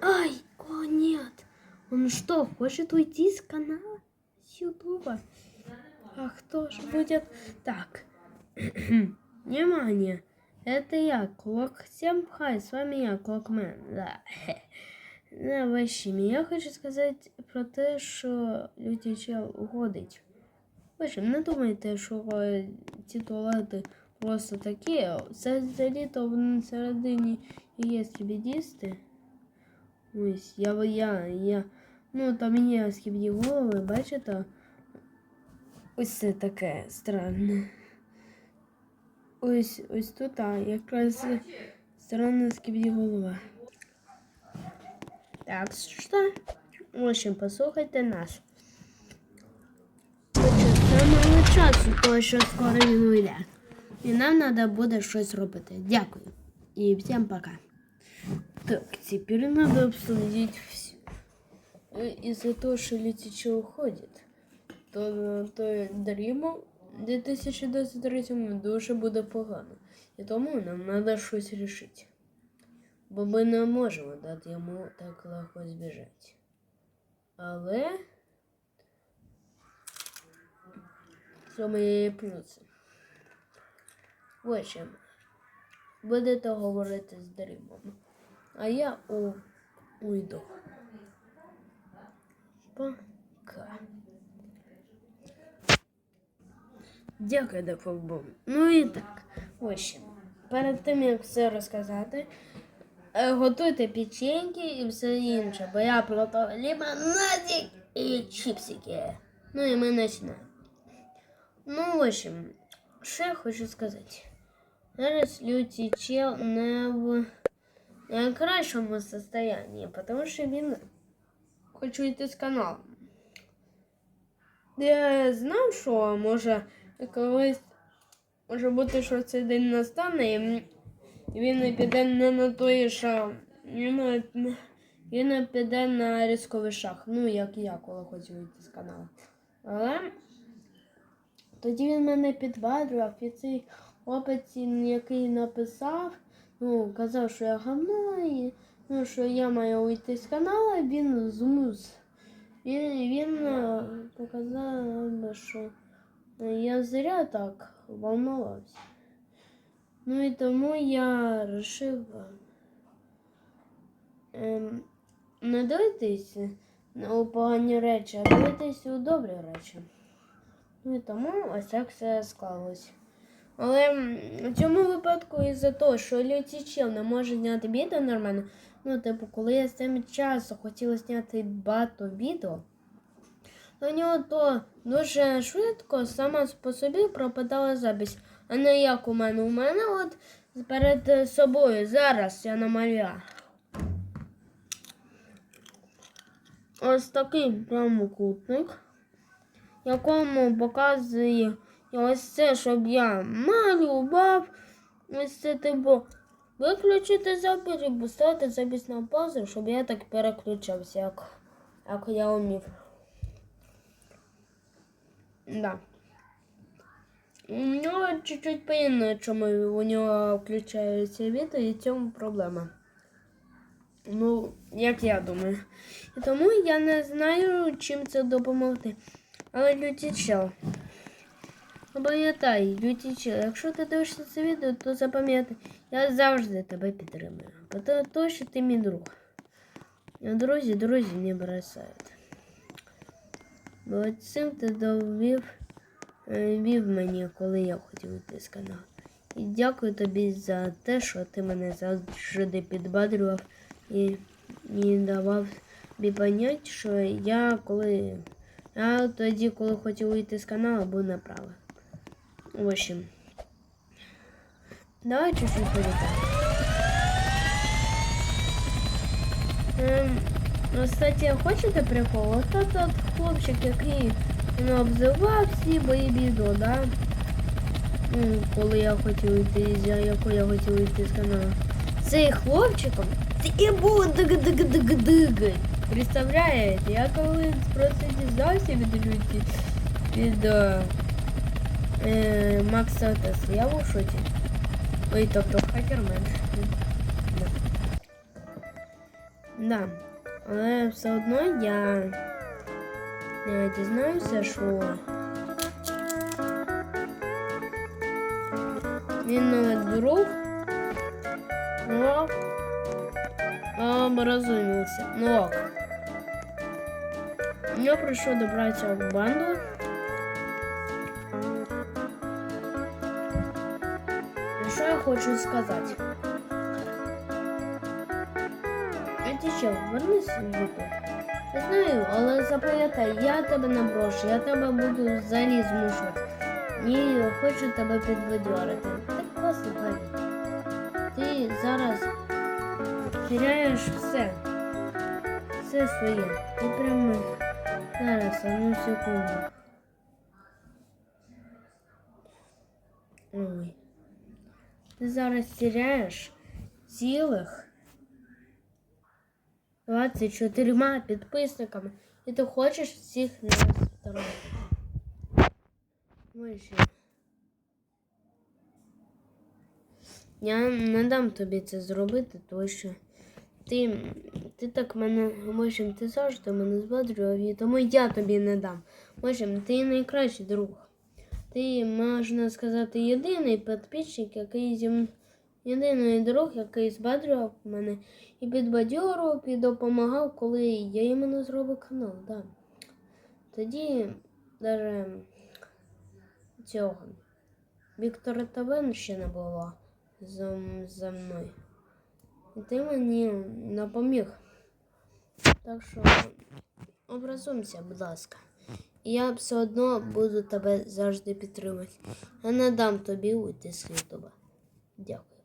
Ай, о нет. Он что, хочет уйти с канала с Ютуба? А кто же будет... Так. Внимание. Это я, Клок. Всем хай, с вами я, Клокмен. Да. Да, в общем, я хочу сказати про те, що люди чел уходить. В общем, не думайте, що е, ці туалети просто такі. Це взагалі-то в середині є скібідісти. Ось, я, я, я. Ну, там є скібді голови, бачите? Ось це таке странне. Ось, ось тут, а, якраз странна скібді голова. Так що, в общем, послухайте нас. Це мало часу, тому що скоро він уйде. І нам треба буде щось робити. Дякую. І всім пока. Так, теперь надо обсудить все. Из-за того, что Летича уходит, то, то Дріму в 2023 дуже буде погано. І тому нам треба щось рішити. Бо ми не можемо дати йому так легко збіжати. Але цьому є плюси. В общем, будете говорити з Дрімом. А я у... уйду. Пока. Дякую, Дефолбом. Ну і так. Общем, перед тим як все розказати, е, готуйте печеньки і все інше, бо я приготував лимонадик і чіпсики. Ну і ми починаємо. Ну, в общем, що я хочу сказати. Зараз лютий чел не в найкращому состоянии, тому що він хоче йти з каналу. Я знав, що може колись може бути, що цей день настане, і він не піде не на той шаг. Він, не піде на різковий шаг. Ну, як я, коли хочу вийти з каналу. Але тоді він мене підбадрював, і цей хлопець, який написав, ну, казав, що я гавно, і ну, що я маю уйти з каналу, він змус. Він, він е, показав, що я зря так волновався. Ну і тому я вирішив ем, не дивитись у погані речі, а дивитись у добрі речі. Ну і тому ось так все склалось. Але в цьому випадку із-за того, що Люці Чел не може зняти відео нормально, ну, типу, коли я з цим часу хотіла зняти багато відео, то нього то дуже швидко сама по собі пропадала запись. А не як у мене. У мене от перед собою зараз я намалював. Ось такий прямокутник, якому показує ось це, щоб я малював. Ось це типу виключити запис і поставити запис на паузу, щоб я так переключався, як, як я вмів. Да. У нього чуть-чуть по чому у нього включається відео і в цьому проблема. Ну, як я думаю. І тому я не знаю, чим це допомогти. Але лютічел. Пам'ятай, лютічел, якщо ти дивишся це відео, то запам'ятай, я завжди тебе підтримую. Тому що ти мій друг. Друзі, друзі не бросають. Бо цим ти довів е, вів мені, коли я хотів йти з каналу. І дякую тобі за те, що ти мене завжди підбадрював і, і давав тобі понять, що я коли. Я тоді, коли хотів вийти з каналу, був направо. В общем. Давай чуть-чуть полетаем. Ем, ну, кстати, хочете прикол? Ось тут от хлопчик, який ну, обзивав всі мої відео, да? Ну, коли я хотів йти, за яку я хотів йти з каналу. Цей хлопчиком і був диг-диг-диг-диг. Представляєте, я коли просто дізнався від люті від е, е, Макса Тесла, я був в шоці. Ой, тобто хакермен. Да. Да. Але все одно я, я дізнаюся, що він навіть друг. Ну, образумився. Ну ок. Я прийшов до братця в банду. Що я хочу сказати? А ти що, вернись в? Я знаю, але запам'ятай, я тебе не брошу, я тебе буду взагалі змушувати. І хочу тебе підбадьорити. Так просто повір. Ти зараз теряєш все. Все своє. Ти прямо зараз, одну секунду. Ой. Ти зараз теряєш цілих 24 підписниками. І ти хочеш всіх нас вторгнути. Я не дам тобі це зробити, тому що ти, ти так мене, в общем, ти завжди мене збадрював, і тому я тобі не дам. В общем, ти найкращий друг. Ти, можна сказати, єдиний підписчик, який зі м- єдиний друг, який збадрював мене і підбадьорував, і допомагав, коли я йому зробив канал. Да. Тоді даже цього Віктора Тавен ще не було за, за мною. І ти мені допоміг. Так що образумся, будь ласка. Я все одно буду тебе завжди підтримувати. Я не дам тобі уйти з Ютуба. Дякую.